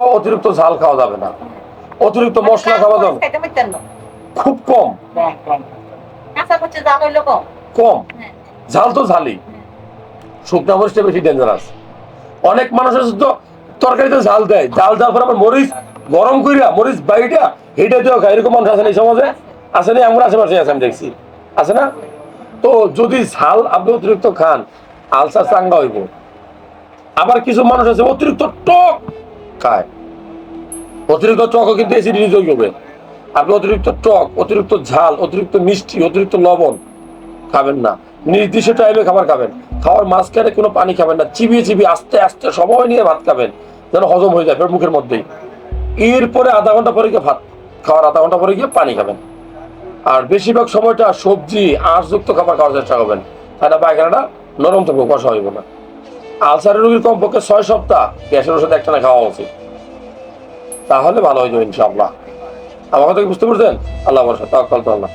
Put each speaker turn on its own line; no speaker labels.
অতিরিক্ত ঝাল খাওয়া যাবে না। অতিরিক্ত মশলা খাওয়া যাবে খুব কম।
কম কম। হ্যাঁ।
ঝাল তো ঝালই। শুকনা মরিচটা বেশি ডেঞ্জারাস অনেক মানুষ আছে তো তরকারিতে ঝাল দেয়। ঝাল দেওয়ার পর আবার মরিচ গরম কইরা মরিচ বাইটা হেঁটে দিও খায়। এরকম মানুষ আছে না এই সমাজে? আছে না? আমার আশেপাশে আছে আমি দেখছি। আছে না? তো যদি ঝাল আপনি অতিরিক্ত খান আলসার চাঙ্গা হইব। আবার কিছু মানুষ আছে অতিরিক্ত টক খায় অতিরিক্ত টকও কিন্তু অ্যাসিডিটি তৈরি হবে আপনি অতিরিক্ত টক, অতিরিক্ত ঝাল, অতিরিক্ত মিষ্টি, অতিরিক্ত লবণ খাবেন না। নির্দিষ্ট টাইমে খাবার খাবেন। খাওয়ার মাঝখানে কোনো পানি খাবেন না। চিবিয়ে চিবিয়ে আস্তে আস্তে সময় নিয়ে ভাত খাবেন। যেন হজম হয়ে যায় মুখের মধ্যেই। এরপরে আধা ঘণ্টা পরে গিয়ে ভাত খাওয়ার আধা ঘণ্টা পরে গিয়ে পানি খাবেন। আর বেশিরভাগ সময়টা সবজি, আঁশযুক্ত খাবার খাওয়ার চেষ্টা করবেন। তাহলে পায়খানাটা নরম থাকবে কষা হইব না আলসারের রোগীর কমপক্ষে ছয় সপ্তাহ গ্যাসের ওষুধ একটা না খাওয়া উচিত। তাহলে ভালো হয়ে যাবে ইনশাআল্লাহ। আমার কথা বুঝতে পারছেন? আল্লাহ বর্ষা তাকাল তো আল্লাহ